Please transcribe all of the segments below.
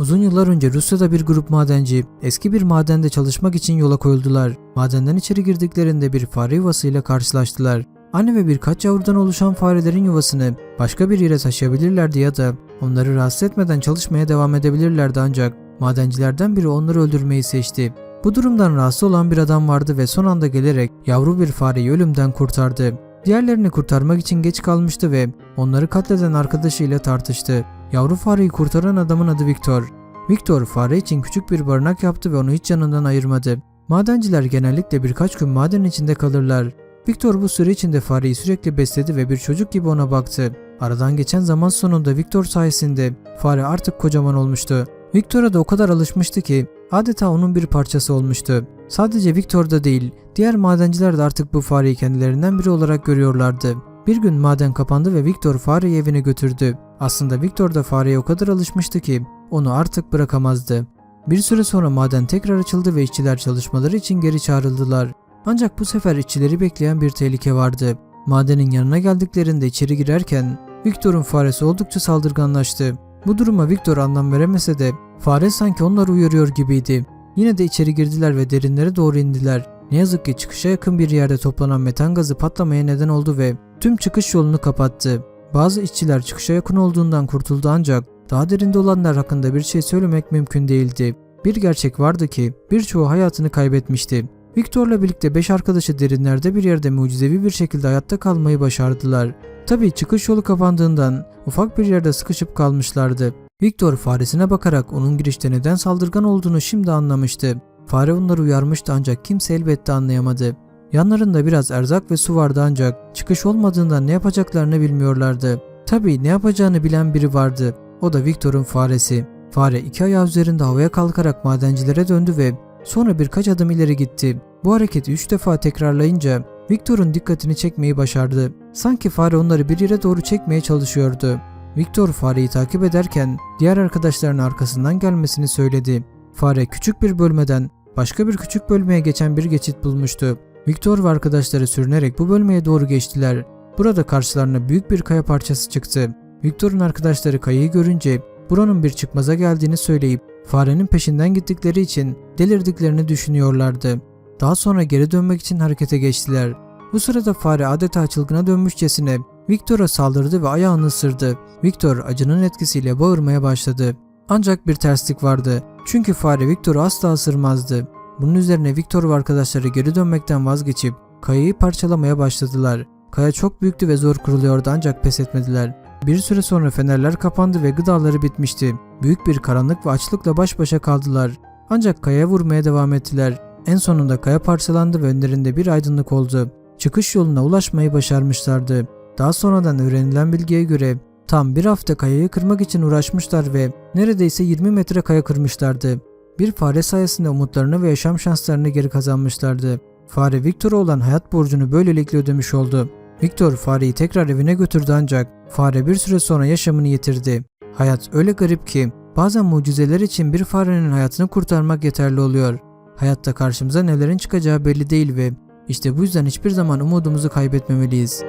Uzun yıllar önce Rusya'da bir grup madenci eski bir madende çalışmak için yola koyuldular. Madenden içeri girdiklerinde bir fare yuvasıyla karşılaştılar. Anne ve birkaç yavrudan oluşan farelerin yuvasını başka bir yere taşıyabilirlerdi ya da onları rahatsız etmeden çalışmaya devam edebilirlerdi ancak madencilerden biri onları öldürmeyi seçti. Bu durumdan rahatsız olan bir adam vardı ve son anda gelerek yavru bir fareyi ölümden kurtardı. Diğerlerini kurtarmak için geç kalmıştı ve onları katleden arkadaşıyla tartıştı. Yavru fareyi kurtaran adamın adı Victor. Victor fare için küçük bir barınak yaptı ve onu hiç yanından ayırmadı. Madenciler genellikle birkaç gün maden içinde kalırlar. Victor bu süre içinde fareyi sürekli besledi ve bir çocuk gibi ona baktı. Aradan geçen zaman sonunda Victor sayesinde fare artık kocaman olmuştu. Victor'a da o kadar alışmıştı ki adeta onun bir parçası olmuştu. Sadece Victor da değil, diğer madenciler de artık bu fareyi kendilerinden biri olarak görüyorlardı. Bir gün maden kapandı ve Victor fareyi evine götürdü. Aslında Victor da fareye o kadar alışmıştı ki onu artık bırakamazdı. Bir süre sonra maden tekrar açıldı ve işçiler çalışmaları için geri çağrıldılar. Ancak bu sefer işçileri bekleyen bir tehlike vardı. Madenin yanına geldiklerinde içeri girerken Victor'un faresi oldukça saldırganlaştı. Bu duruma Victor anlam veremese de fare sanki onları uyarıyor gibiydi. Yine de içeri girdiler ve derinlere doğru indiler. Ne yazık ki çıkışa yakın bir yerde toplanan metan gazı patlamaya neden oldu ve tüm çıkış yolunu kapattı. Bazı işçiler çıkışa yakın olduğundan kurtuldu ancak daha derinde olanlar hakkında bir şey söylemek mümkün değildi. Bir gerçek vardı ki birçoğu hayatını kaybetmişti. Victor'la birlikte 5 arkadaşı derinlerde bir yerde mucizevi bir şekilde hayatta kalmayı başardılar. Tabii çıkış yolu kapandığından ufak bir yerde sıkışıp kalmışlardı. Victor faresine bakarak onun girişte neden saldırgan olduğunu şimdi anlamıştı. Fare onları uyarmıştı ancak kimse elbette anlayamadı. Yanlarında biraz erzak ve su vardı ancak çıkış olmadığından ne yapacaklarını bilmiyorlardı. Tabii ne yapacağını bilen biri vardı. O da Victor'un faresi. Fare iki ayağı üzerinde havaya kalkarak madencilere döndü ve sonra birkaç adım ileri gitti. Bu hareketi üç defa tekrarlayınca Victor'un dikkatini çekmeyi başardı. Sanki fare onları bir yere doğru çekmeye çalışıyordu. Victor fareyi takip ederken diğer arkadaşlarının arkasından gelmesini söyledi. Fare küçük bir bölmeden başka bir küçük bölmeye geçen bir geçit bulmuştu. Victor ve arkadaşları sürünerek bu bölmeye doğru geçtiler. Burada karşılarına büyük bir kaya parçası çıktı. Victor'un arkadaşları kayayı görünce buranın bir çıkmaza geldiğini söyleyip farenin peşinden gittikleri için delirdiklerini düşünüyorlardı. Daha sonra geri dönmek için harekete geçtiler. Bu sırada fare adeta çılgına dönmüşçesine Victor'a saldırdı ve ayağını ısırdı. Victor acının etkisiyle bağırmaya başladı. Ancak bir terslik vardı. Çünkü fare Victor'u asla ısırmazdı. Bunun üzerine Victor ve arkadaşları geri dönmekten vazgeçip kayayı parçalamaya başladılar. Kaya çok büyüktü ve zor kuruluyordu ancak pes etmediler. Bir süre sonra fenerler kapandı ve gıdaları bitmişti. Büyük bir karanlık ve açlıkla baş başa kaldılar. Ancak kayaya vurmaya devam ettiler. En sonunda kaya parçalandı ve önlerinde bir aydınlık oldu. Çıkış yoluna ulaşmayı başarmışlardı. Daha sonradan öğrenilen bilgiye göre tam bir hafta kayayı kırmak için uğraşmışlar ve neredeyse 20 metre kaya kırmışlardı. Bir fare sayesinde umutlarını ve yaşam şanslarını geri kazanmışlardı. Fare Victor'a olan hayat borcunu böylelikle ödemiş oldu. Victor fareyi tekrar evine götürdü ancak fare bir süre sonra yaşamını yitirdi. Hayat öyle garip ki bazen mucizeler için bir farenin hayatını kurtarmak yeterli oluyor. Hayatta karşımıza nelerin çıkacağı belli değil ve işte bu yüzden hiçbir zaman umudumuzu kaybetmemeliyiz.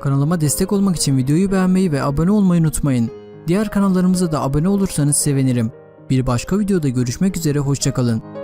Kanalıma destek olmak için videoyu beğenmeyi ve abone olmayı unutmayın. Diğer kanallarımıza da abone olursanız sevinirim. Bir başka videoda görüşmek üzere hoşçakalın.